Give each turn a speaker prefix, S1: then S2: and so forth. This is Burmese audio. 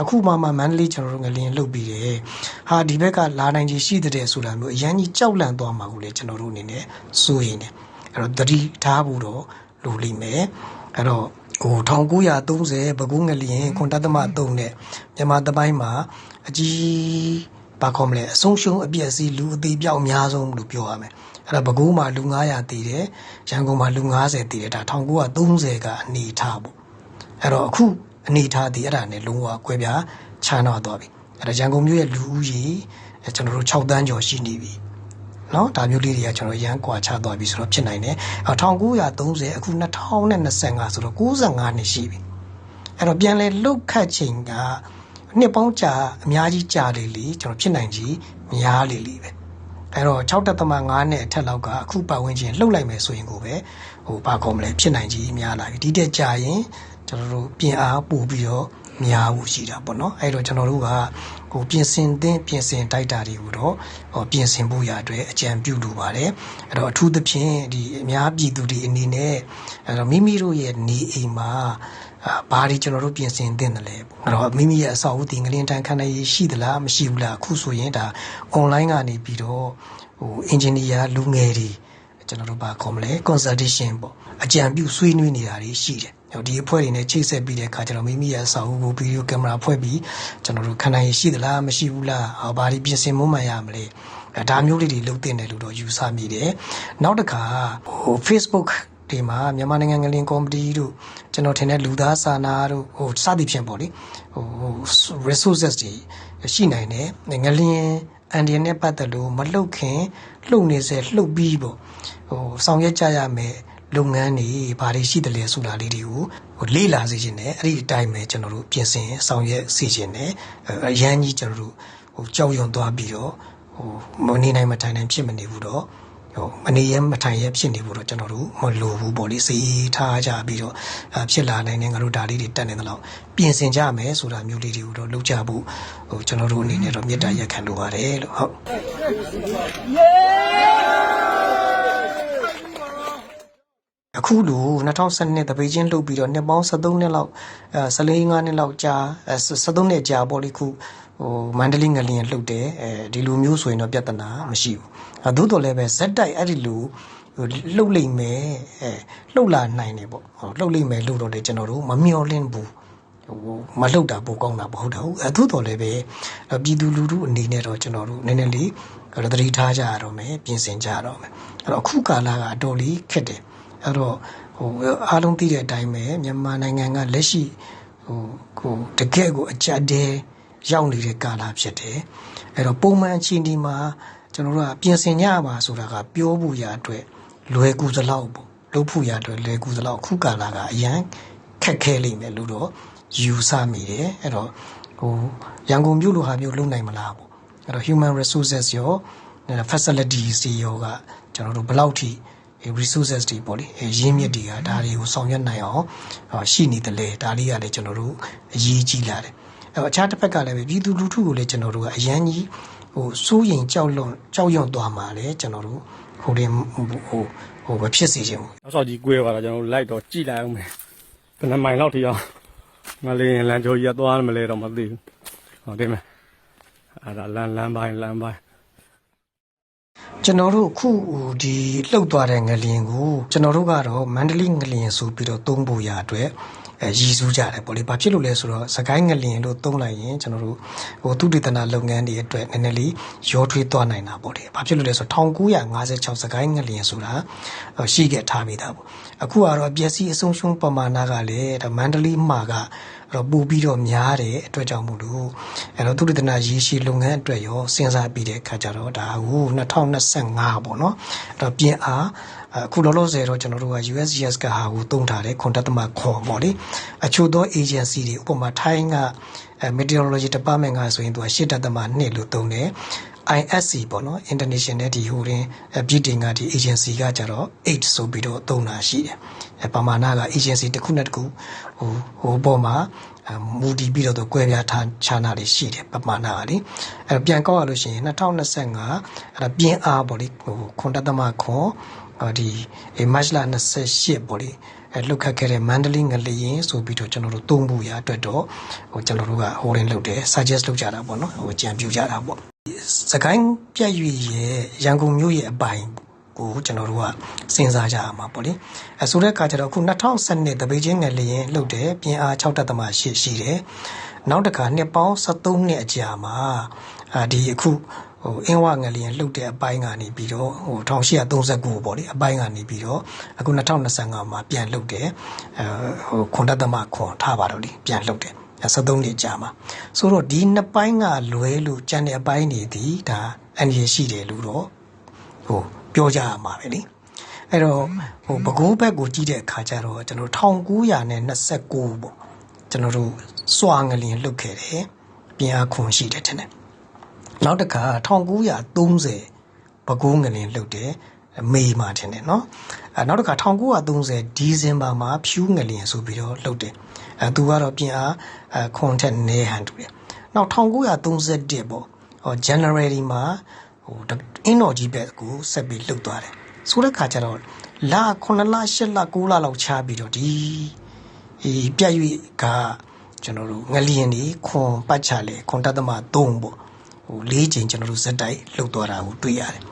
S1: အခုမှမှမန္တလေးကျွန်တော်တို့ငလျင်လှုပ်ပြီးတယ်ဟာဒီဘက်ကလာနိုင်ချေရှိတဲ့ဆိုတာမျိုးအရန်ကြီးကြောက်လန့်သွားမှာကိုလေကျွန်တော်တို့အနေနဲ့စိုးရိမ်တယ်အဲ့တော့သတိထားဖို့တော့လိုလိမ့်မယ်အဲ့တော့ဟို1930ဘကုငလျင်ခွန်တသမ3နဲ့မြန်မာတပိုင်းမှာအကြီးဘာခေါ်မလဲအဆုံးရှုံးအပြည့်အစည်းလူအသေးပြောက်အများဆုံးလို့ပြောရမယ်အဲ့ဒါပဲခူးမှာလူ900တည်တယ်ရန်ကုန်မှာလူ90တည်တယ်ဒါ1930ကအနေထားပေါ့အဲ့တော့အခု အနေထားတည်အဲ့ဒါနဲ့လုံးဝကွဲပြားခြားနာသွားပြီအဲ့ဒါရန်ကုန်မြို့ရဲ့လူဦးရေအဲ့ကျွန်တော်တို့6တန်းကျော်ရှိနေပြီနော်ဒါမျိုးလေးတွေကကျွန်တော်ရန်ကွာခြားသွားပြီဆိုတော့ဖြစ်နိုင်တယ်အဲ့1930အခု2025ဆိုတော့95နှစ်ရှိပြီအဲ့တော့ပြန်လဲလုတ်ခတ်ချိန်ကနှစ်ပေါင်းကြာအများကြီးကြာလေလေကျွန်တော်ဖြစ်နိုင်ကြီးများလေလေပဲအဲ့တော့6.5နဲ့အထက်လောက်ကအခုပတ်ဝန်းကျင်လှုပ်လိုက်မယ်ဆိုရင်ကိုပဲဟိုဘာကောမလဲဖြစ်နိုင်ကြီးများလာပြီဒီတက်ကြာရင် ကျွန်တော်တို့ပြင်အားပို့ပြီးတော့များဖို့ရှိတာပေါ့နော်အဲ့တော့ကျွန်တော်တို့ကဟိုပြင်ဆင်သင့်ပြင်ဆင်တိုက်တာတွေကိုတော့ဟိုပြင်ဆင်ဖို့ရအတွက်အကြံပြုလိုပါတယ်အဲ့တော့အထူးသဖြင့်ဒီအများပြည်သူတွေအနေနဲ့အဲ့တော့မိမိတို့ရဲ့နေအိမ်မှာအာဘာတွေကျွန်တော်တို့ပြင်ဆင်သင့်တယ်လဲပေါ့အဲ့တော့မိမိရဲ့အဆောက်အဦတင်ကလင်းတန်းခန်းနေရှိသလားမရှိဘူးလားအခုဆိုရင်ဒါ online ကနေပြီးတော့ဟို engineer လူငယ်တွေကျွန်တော်တို့ဘာခေါ်မလဲ consultation ပေါ့အကြံပြုဆွေးနွေးနေတာတွေရှိတယ်ဟို ဒီအဖွဲ့တွေနဲ့ချိတ်ဆက်ပြီးတဲ့အခါကျတော့မိမိရဲ့အဆောက်အဦကိုဗီဒီယိုကင်မရာဖွဲ့ပြီးကျွန်တော်တို့ခန္ဓာရည်ရှိသလားမရှိဘူးလားဟောဘာတွေပြင်ဆင်မှုမှန်ရမလဲအဲဒါမျိုးလေးတွေလုပ်တင်တယ်လို့တော့ယူဆမိတယ်နောက်တစ်ခါဟို Facebook ဒီမှာမြန်မာနိုင်ငံငလင်ကော်မတီတို့ကျွန်တော်ထင်တဲ့လူသားစာနာတို့ဟိုစသည်ဖြင့်ပေါ့လေဟို resources တွေရှိနိုင်တယ်ငလင်အန်ဒီနဲ့ပတ်သက်လို့မလှုပ်ခင်လှုပ်နေစေလှုပ်ပြီးပေါ့ဟိုဆောင်ရွက်ကြရမယ် လုပ်ငန်းတွေဘာတွေရှိတယ်လဲဆိုတာလေးတွေကိုဟိုလေ့လာစေခြင်းနဲ့အဲ့ဒီအတိုင်းပဲကျွန်တော်တို့ပြင်ဆင်ဆောင်ရွက်စေခြင်းနဲ့အရန်ကြီးကျွန်တော်တို့ဟိုကြောက်ရွံ့သွားပြီးတော့ဟိုမနေနိုင်မထိုင်နိုင်ဖြစ်မနေဘူးတော့ဟိုမနေရမထိုင်ရဖြစ်နေဖို့တော့ကျွန်တော်တို့မလိုဘူးပေါ့လေစီထားကြပြီးတော့အာဖြစ်လာနိုင်တဲ့ငါတို့ဒါလေးတွေတက်နေသလောက်ပြင်ဆင်ကြမယ်ဆိုတာမျိုးလေးတွေကိုတော့လုပ်ကြဖို့ဟိုကျွန်တော်တို့အနေနဲ့တော့မေတ္တာရက်ခံလိုပါတယ်လို့ဟုတ် အခုလို2012တပေချင်းလှုပ်ပြီးတော့နှစ်ပေါင်း73နှစ်လောက်အဲ14 5နှစ်လောက်ကြာအဲ73နှစ်ကြာပေါ့လေခုဟိုမန္တလေးငလျင်လှုပ်တယ်အဲဒီလိုမျိုးဆိုရင်တော့ပြဿနာမရှိဘူးအဲသို့တော်လည်းပဲဇက်တိုက်အဲ့ဒီလိုဟိုလှုပ်လိမ့်မယ်အဲလှုပ်လာနိုင်တယ်ပေါ့ဟိုလှုပ်လိမ့်မယ်လို့တော့လေကျွန်တော်တို့မမျှော်လင့်ဘူးဟိုမလှုပ်တာပိုကောင်းတာမဟုတ်တော့ဘူးအဲသို့တော်လည်းပဲပြည်သူလူထုအနေနဲ့တော့ကျွန်တော်တို့နည်းနည်းလေးသတိထားကြရတော့မယ်ပြင်ဆင်ကြရတော့မယ်အဲ့တော့အခုကာလကအတော်လေးခက်တယ် အဲ့တော့ဟိုအားလုံးသိတဲ့အတိုင်းပဲမြန်မာနိုင်ငံကလက်ရှိဟိုကိုတကယ့်ကိုအကြက်တဲရောက်နေတဲ့ကာလဖြစ်တယ်အဲ့တော့ပုံမှန်အချိန်ဒီမှာကျွန်တော်တို့ကပြင်ဆင်ကြရပါဆိုတာကပြောဖို့ရအတွက်လွယ်ကူသလောက်ပေါ့လုပ်ဖို့ရအတွက်လွယ်ကူသလောက်ခုကာလကအရန်ခက်ခဲလိမ့်မယ်လို့တော့ယူဆမိတယ်အဲ့တော့ဟိုရန်ကုန်မြို့လိုဟာမျိုးလုပ်နိုင်မလားပေါ့အဲ့တော့ human resources ရော facilities တွေရောကကျွန်တော်တို့ဘယ်လောက်ထိ resources တွေပေါ့လေရင်းမြစ်တွေကဒါတွေကိုဆောင်ရွက်နိုင်အောင်ရှိနေတယ်လေဒါလေးကလည်းကျွန်တော်တို့အရေးကြီးလာတယ်အဲအခြားတစ်ဖက်ကလည်းပြည်သူလူထုကိုလည်းကျွန်တော်တို့ကအရန်ကြီးဟိုစိုးရင်ကြောက်လွန်ကြောက်ရွံ့သွားမှာလေကျွန်တော်တို့ဟိုတင်ဟိုဟိုဟိုမဖြစ်စေချင်ဘူး
S2: နောက်ဆောက်ကြီးကွဲသွားတာကျွန်တော်တို့လိုက်တော့ကြည့်လိုက်အောင်မယ်ဘယ်နှမိုင်လောက်ထိအောင်ငါလေးရင်လမ်းကြောကြီးကသွားမလဲတော့မသိဘူးဟုတ်တယ်မအဲ့ဒါလမ်းလမ်းပိုင်းလမ်းပိုင်း
S1: ကျွန်တော်တို့အခုဟိုဒီလှုပ်သွားတဲ့ငလျင်ကိုကျွန်တော်တို့ကတော့မန္တလေးငလျင်ဆိုပြီးတော့သုံးဖို့ရအတွက်အဲရည်စူးကြတယ်ပေါ့လေဘာဖြစ်လို့လဲဆိုတော့စကိုင်းငလျင်လို့သုံးလိုက်ရင်ကျွန်တော်တို့ဟိုသူတေသနာလုပ်ငန်းတွေအတွက်နည်းနည်းလေးရောထွေးသွားနိုင်တာပေါ့လေဘာဖြစ်လို့လဲဆိုတော့1956စကိုင်းငလျင်ဆိုတာရှိခဲ့ထားမိတာပေါ့အခုကတော့ပျက်စီးအဆုံးရှုံးပမာဏကလည်းဒါမန္တလေးမှာကအဲ့ တော့ပူပြီးတော့များတယ်အတွက်ကြောင့်မို့လို့အဲ့တော့သူတေသနာရေးရှိလုပ်ငန်းအတွက်ရောစဉ်းစားပြီးတဲ့အခါကျတော့ဒါဟို2025ပေါ့နော်အဲ့တော့ပြင်အား အခုလောလောဆယ်တော့ကျွန်တော်တို့က USGS ကဟာကိုတုံးထားတယ်ခွန်တက်တမခွန်ပေါ့လေအချို့သော agency တွေဥပမာထိုင်းက meteorology department ကဆိုရင်သူကရှစ်တက်တမ2လို့တုံးတယ် ISC ပေါ့နော် international ဒီဟိုရင်ပြည်တင်ကဒီ agency ကကြတော့8ဆိုပြီးတော့သုံးတာရှိတယ်။ပမာဏက agency တစ်ခုနဲ့တစ်ခုဟိုဟိုပေါ်မှာမူတည်ပြီးတော့ကွဲပြားထားခြားနာတွေရှိတယ်ပမာဏကလေ။အဲပြန်ကောက်ရလို့ရှိရင်2025အဲပြင်းအားပေါ့လေဟိုခွန်တသမခွန် ဒီမတ်လ28ပေါ့လေအဲလှုပ်ခတ်ခဲ့တဲ့မန္တလေးငလျင်ဆိုပြီးတော့ကျွန်တော်တို့သုံးဖို့ရအတွက်တော့ဟိုကျွန်တော်တို့ကဟိုရင်လုပ်တယ် suggest လုပ်ကြတာပေါ့နော်ဟိုကြံပြူကြတာပေါ့စကိုင်းပြက်ရွေရဲ့ရန်ကုန်မြို့ရဲ့အပိုင်ကိုကျွန်တော်တို့ကစဉ်းစားကြရမှာပေါ့လေအဲဆိုတဲ့အခါကျတော့အခု2012တပိတ်ချင်းငလျင်လှုပ်တယ်ပြင်အား6တက်သမရှိရှိတယ် နောက်တစ်ခါနှစ်ပေါင်း73နှစ်အကြာမှာအာဒီအခုဟိုအင်းဝငလျင်လှုပ်တဲ့အပိုင်းကနေပြီးတော့ဟို1839ပေါ့လေအပိုင်းကနေပြီးတော့အခု2025မှာပြန်လှုပ်တယ်အဲဟိုခွန်တက်သမခွန်ထားပါတော့လေပြန်လှုပ်တယ်73နှစ်ကြာမှာဆိုတော့ဒီနှစ်ပိုင်းကလွဲလို့ကြံတဲ့အပိုင်းတွေဒီဒါအန်ရရှိတယ်လို့တော့ဟိုပြောကြရမှာပဲလေအဲ့တော့ဟိုဘကိုးဘက်ကိုကြည့်တဲ့အခါကျတော့ကျွန်တော်1929ပေါ့ ကျွန်တော်တို့စွာငလျင်လှုပ်ခဲ့တယ်ပြင်အားခွန်ရှိတယ်ထင်တယ်နောက်တစ်ခါ1930ပကိုးငလင်လှုပ်တယ်မေမှာထင်တယ်နော်အဲနောက်တစ်ခါ1930ဒီဇင်ဘာမှာဖြူးငလင်ဆိုပြီးတော့လှုပ်တယ်အဲသူကတော့ပြင်အားအဲခွန်ထက်နေဟန်တူတယ်နောက်1931ပေါ့ဟော January မှာဟိုအင်းတော်ကြီးဘက်ကိုဆက်ပြီးလှုပ်သွားတယ်ဆိုတဲ့ခါကျတော့လာ9လ10လ9လလောက်ခြားပြီးတော့ဒီ ဒီပြက်၍ကကျွန်တော်တို့ငလျင်ဒီခွန်ပတ်ချလေခွန်တသမ3ပေါ့ဟို၄ချိန်ကျွန်တော်တို့ဇက်တိုက်လှုပ်သွားတာကိုတွေ့ရတယ်